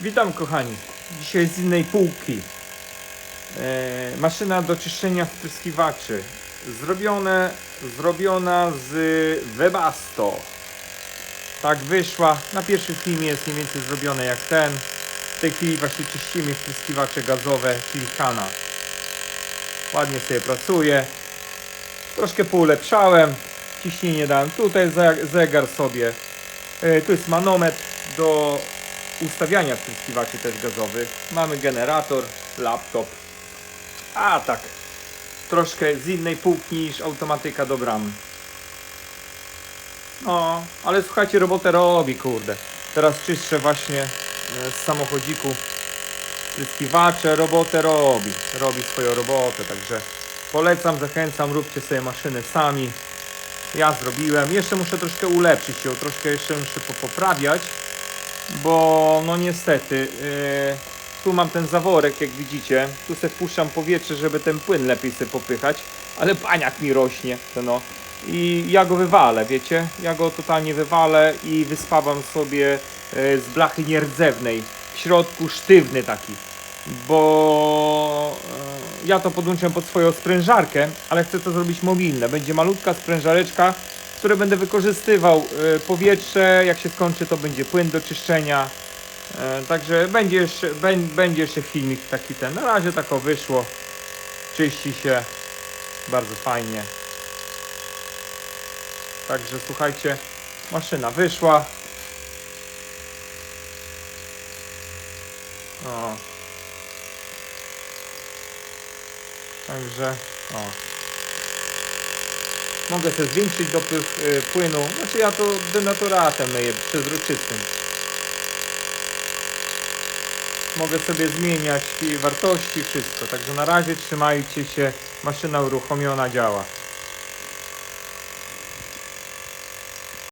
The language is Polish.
Witam kochani. Dzisiaj z innej półki. E, maszyna do czyszczenia wpryskiwaczy. Zrobione, zrobiona z Webasto. Tak wyszła. Na pierwszy film jest mniej więcej zrobione jak ten. W tej chwili właśnie czyścimy wpryskiwacze gazowe Silikana. Ładnie sobie pracuje. Troszkę poulepszałem. Ciśnienie dałem tutaj, ze- zegar sobie. E, Tu jest manometr do ustawiania wpryskiwaczy też gazowych. Mamy generator, laptop. A tak, troszkę z innej półki niż automatyka do bram. No, ale słuchajcie, robotę robi, kurde. Teraz czyszczę właśnie e, z samochodziku wpryskiwacze, robotę robi. Robi swoją robotę, także polecam, zachęcam, róbcie sobie maszyny sami. Ja zrobiłem. Jeszcze muszę troszkę ulepszyć ją, troszkę jeszcze muszę poprawiać, bo no niestety yy, tu mam ten zaworek, jak widzicie. Tu sobie wpuszczam powietrze, żeby ten płyn lepiej sobie popychać, ale paniak mi rośnie. to No. I ja go wywalę, wiecie? Ja go totalnie wywalę i wyspawam sobie yy, z blachy nierdzewnej. W środku sztywny taki bo e, ja to podłączam pod swoją sprężarkę, ale chcę to zrobić mobilne. Będzie malutka sprężareczka, w której będę wykorzystywał e, powietrze. Jak się skończy, to będzie płyn do czyszczenia. E, Także będzie jeszcze, bę- będzie jeszcze filmik taki ten. Na razie tak o wyszło. Czyści się bardzo fajnie. Także słuchajcie, maszyna wyszła. O, Także o. Mogę sobie zwiększyć dopływ y, płynu. Znaczy ja to denaturatem myję przezroczystym. Mogę sobie zmieniać wartości, wszystko. Także na razie trzymajcie się. Maszyna uruchomiona działa.